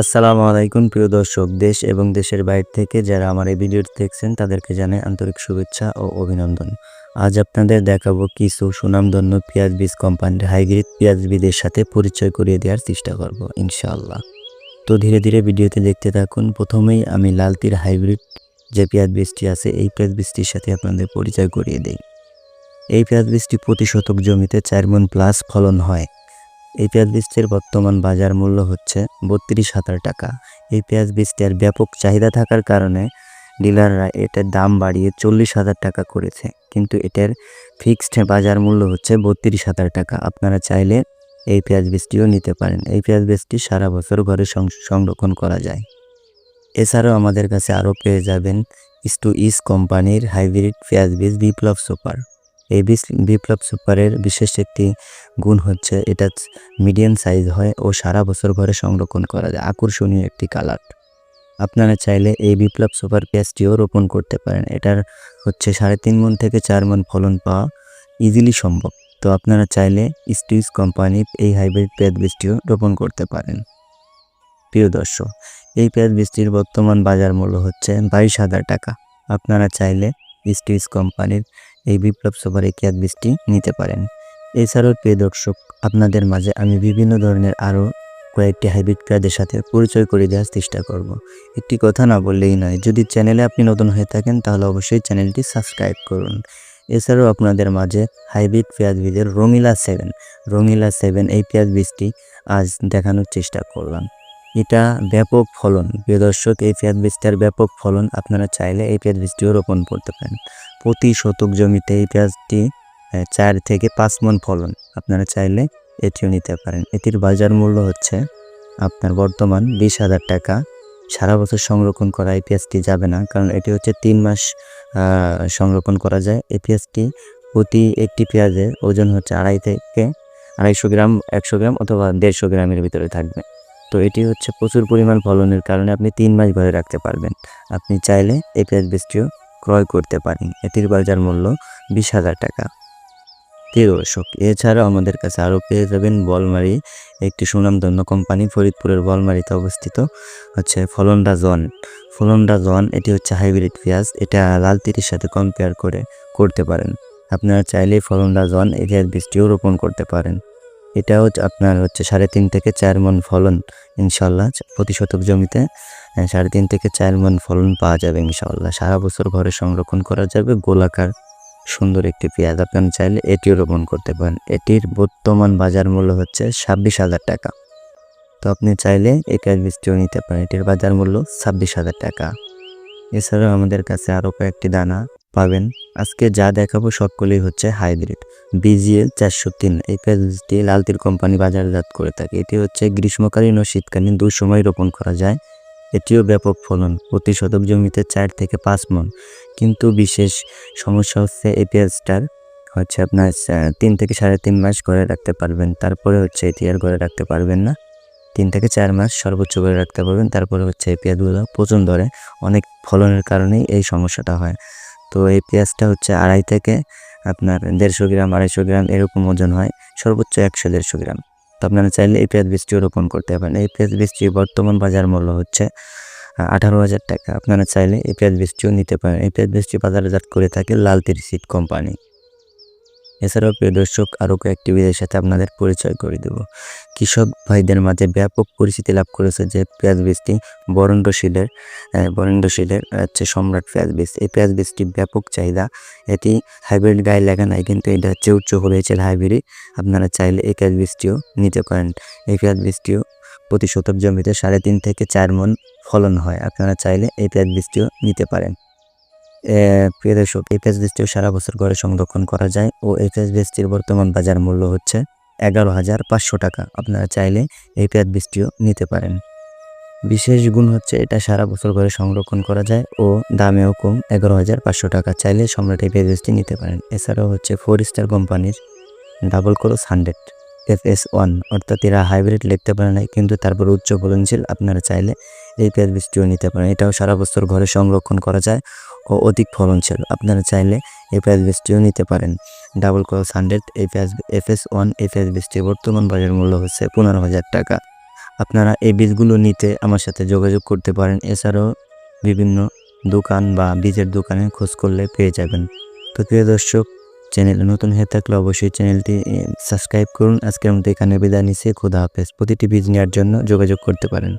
আসসালামু আলাইকুম, প্রিয় দর্শক, দেশ এবং দেশের বাইরে থেকে যারা আমার এই ভিডিওটি দেখছেন, তাদেরকে জানাই আন্তরিক শুভেচ্ছা ও অভিনন্দন। আজ আপনাদের দেখাবো কিছু সুনামধন্য পেঁয়াজ বীজ কোম্পানির হাইব্রিড পেঁয়াজ বীজের সাথে পরিচয় করিয়ে দেওয়ার চেষ্টা করব, ইনশাআল্লাহ। তো ধীরে ধীরে ভিডিওতে দেখতে থাকুন, প্রথমেই আমি লালতির হাইব্রিড যে পেঁয়াজ বীজটি আছে, এই পেঁয়াজ বীজটির সাথে আপনাদের পরিচয় করিয়ে দেই। এই পেঁয়াজ বীজটি প্রতি শতক জমিতে চার মন প্লাস ফলন হয়। এই পেঁয়াজ বীজটির বর্তমান বাজার মূল্য হচ্ছে বত্রিশ হাজার টাকা। এই পেঁয়াজ বীজটির ব্যাপক চাহিদা থাকার কারণে ডিলাররা এটার দাম বাড়িয়ে চল্লিশ হাজার টাকা করেছে। কিন্তু এটার ফিক্সড বাজার মূল্য হচ্ছে বত্রিশ হাজার টাকা। আপনারা চাইলে এই পেঁয়াজ বীজটিও নিতে পারেন। এই পেঁয়াজ বীজটি সারা বছর ঘরে সংরক্ষণ করা যায়। এছাড়াও আমাদের কাছে আরও পেয়ে যাবেন ইস্টু ইস কোম্পানির হাইব্রিড পেঁয়াজ বীজ বিপ্লব সুপার। এই বিপ্লব সুপারের বিশেষ একটি গুণ হচ্ছে এটা মিডিয়াম সাইজ হয় ও সারা বছর ঘরে সংরক্ষণ করা যায়। আকর্ষণীয় একটি কালার। আপনারা চাইলে এই বিপ্লব সুপার পেঁয়াজটিও রোপণ করতে পারেন। এটার হচ্ছে সাড়ে তিন মন থেকে চার মন ফলন পাওয়া ইজিলি সম্ভব। তো আপনারা চাইলে স্টিজ কোম্পানির এই হাইব্রিড পেঁয়াজ বীজটিও রোপণ করতে পারেন। প্রিয় দর্শক, এই পেঁয়াজ বীজটির বর্তমান বাজার মূল্য হচ্ছে বাইশ হাজার টাকা। আপনারা চাইলে স্টিজ কোম্পানির এই বিপ্লব সুপার পেঁয়াজ বীজটি নিতে পারেন। এছাড়াও প্রিয় দর্শক, আপনাদের মাঝে আমি বিভিন্ন ধরনের আরও কয়েকটি হাইব্রিড পেঁয়াজের সাথে পরিচয় করে দেওয়ার চেষ্টা করব। একটি কথা না বললেই নয়, যদি চ্যানেলে আপনি নতুন হয়ে থাকেন তাহলে অবশ্যই চ্যানেলটি সাবস্ক্রাইব করুন। এছাড়াও আপনাদের মাঝে হাইব্রিড পেঁয়াজ বীজের রঙিলা সেভেন রঙিলা সেভেন এই পেঁয়াজ বীজটি আজ দেখানোর চেষ্টা করলাম। এটা ব্যাপক ফলন। প্রিয় দর্শক, এই পেঁয়াজ বীজটার ব্যাপক ফলন আপনারা চাইলে এই পেঁয়াজ বীজটিও রোপণ করতে পারেন। প্রতি শতক জমিতে এই পেঁয়াজটি চার থেকে পাঁচ মন ফলন আপনারা চাইলে এটিও নিতে পারেন। এটির বাজার মূল্য হচ্ছে আপনার বর্তমান বিশ হাজার টাকা। সারা বছর সংরক্ষণ করা এই পেঁয়াজটি যাবে না, কারণ এটি হচ্ছে তিন মাস সংরক্ষণ করা যায়। এই পেঁয়াজটি প্রতি একটি পেঁয়াজের ওজন হচ্ছে আড়াই থেকে আড়াইশো গ্রাম, একশো গ্রাম অথবা দেড়শো গ্রামের ভিতরে থাকবে। তো এটি হচ্ছে প্রচুর পরিমাণ ফলনের কারণে আপনি তিন মাস ঘরে রাখতে পারবেন। আপনি চাইলে এই পেঁয়াজ বীজটিও ক্রয় করতে পারেন। এটির বাজার মূল্য বিশ হাজার টাকা। দর্শক, এছাড়াও আমাদের কাছে আরও পেয়ে যাবেন বলমারি, একটি সুনামধন্য কোম্পানি ফরিদপুরের বলমারিতে অবস্থিত হচ্ছে ফলনডা জন ফলনডা জন এটি হচ্ছে হাইব্রিড পেঁয়াজ, এটা লাল তিরির সাথে কম্পেয়ার করে করতে পারেন। আপনারা চাইলে ফলনডা জন এই পেঁয়াজ বীজটিও রোপণ করতে পারেন। এটাও আপনার হচ্ছে সাড়ে তিন থেকে চার মন ফলন, ইনশাল্লাহ প্রতি শতক জমিতে সাড়ে তিন থেকে চার মন ফলন পাওয়া যাবে, ইনশাল্লাহ। সারা বছর ঘরে সংরক্ষণ করা যাবে, গোলাকার, সুন্দর একটি পেঁয়াজ। আপনারা চাইলে এটিও রোপণ করতে পারেন। এটির বর্তমান বাজার মূল্য হচ্ছে ছাব্বিশ হাজার টাকা। তো আপনি চাইলে এই পেঁয়াজ বীজটিও নিতে পারেন। এটির বাজার মূল্য ছাব্বিশ হাজার টাকা। এছাড়াও আমাদের কাছে আরও কয়েকটি দানা পাবেন। আজকে যা দেখাবো সবগুলোই হচ্ছে হাইব্রিড। বিজিএল চারশো তিন এই পেঁয়াজটি লালতির কোম্পানি বাজারজাত করে থাকে। এটি হচ্ছে গ্রীষ্মকালীন ও শীতকালীন দুই সময় রোপণ করা যায়। এটিও ব্যাপক ফলন, প্রতি শতক জমিতে চার থেকে পাঁচ মন। কিন্তু বিশেষ সমস্যা হচ্ছে এই পেঁয়াজটার হচ্ছে আপনার তিন থেকে সাড়ে তিন মাস ঘরে রাখতে পারবেন। তারপরে হচ্ছে এটি আর ঘরে রাখতে পারবেন না। তিন থেকে চার মাস সর্বোচ্চ করে রাখতে পারবেন। তারপরে হচ্ছে এই পেঁয়াজগুলো পচন ধরে অনেক ফলনের কারণেই এই সমস্যাটা হয়। তো এই পেঁয়াজটা হচ্ছে আড়াই থেকে আপনার দেড়শো গ্রাম, আড়াইশো গ্রাম এরকম ওজন হয়, সর্বোচ্চ একশো, দেড়শো গ্রাম। তো আপনারা চাইলে এই পেঁয়াজ বীজটিও রোপণ করতে পারেন। এই পেঁয়াজ বীজটির বর্তমান বাজার মূল্য হচ্ছে আঠারো হাজার টাকা। আপনারা চাইলে এই পেঁয়াজ বীজটিও নিতে পারেন। এই পেঁয়াজ বীজটি বাজারজাত করে থাকে লাল সিড কোম্পানি। এছাড়াও প্রিয় দর্শক আরও কয়েকটি বীজের সাথে আপনাদের পরিচয় করে দেব। কৃষক ভাইদের মাঝে ব্যাপক পরিচিতি লাভ করেছে যে পেঁয়াজ বীজটি বরণ্ডশীলের বরেন্দ্রশীলের হচ্ছে সম্রাট পেঁয়াজ বীজ। এই পেঁয়াজ বীজটি ব্যাপক চাহিদা, এটি হাইব্রিড গায়ে লেখা নাই, কিন্তু এটা হচ্ছে উচ্চ হয়েছিল হাইব্রিড। আপনারা চাইলে এই পেঁয়াজ বীজটিও নিতে পারেন। এই পেঁয়াজ বীজটিও প্রতি শতক জমিতে সাড়ে তিন থেকে চার মন ফলন হয়। আপনারা চাইলে এই পেঁয়াজ বীজটিও নিতে পারেন। প্রিয় দর্শক সারা বছর ঘরে সংরক্ষণ করা যায় ও এই পেঁয়াজ বর্তমান বাজার মূল্য হচ্ছে এগারো হাজার পাঁচশো টাকা। আপনারা চাইলে এই পেঁয়াজ বীজটিও নিতে পারেন। বিশেষ গুণ হচ্ছে এটা সারা বছর ঘরে সংরক্ষণ করা যায় ও দামেও কম, এগারো হাজার পাঁচশো টাকা। চাইলে সম্রাট এই বীজটি নিতে পারেন। এছাড়াও হচ্ছে ফোর স্টার কোম্পানির double cross hundred F S one, অর্থাৎ এরা হাইব্রিড লিখতে পারে না কিন্তু তারপর উচ্চ ফলনশীল। আপনারা চাইলে এই পেঁয়াজ বীজটিও নিতে পারেন। এটাও সারা বছর ঘরে সংরক্ষণ করা যায় ও অধিক ফলনশীল। আপনারা চাইলে এই পেঁয়াজ বীজটিও নিতে পারেন। ডাবল ক্রস হান্ড্রেড এই পেঁয়াজ এফ এস ওয়ান এই পেঁয়াজ বীজটির বর্তমান বাজার মূল্য হচ্ছে পনেরো হাজার টাকা। আপনারা এই বীজগুলো নিতে আমার সাথে যোগাযোগ করতে পারেন। এছাড়াও বিভিন্ন দোকান বা বীজের দোকানে খোঁজ করলে পেয়ে যাবেন। তো প্রিয় দর্শক, চ্যানেলে নতুন হয়ে থাকলে অবশ্যই চ্যানেলটি সাবস্ক্রাইব করুন। আজকের মতো এখানে বিদায় নিচ্ছি। খোদা হাফেজ। প্রতিটি বীজ নেওয়ার জন্য যোগাযোগ করতে পারেন।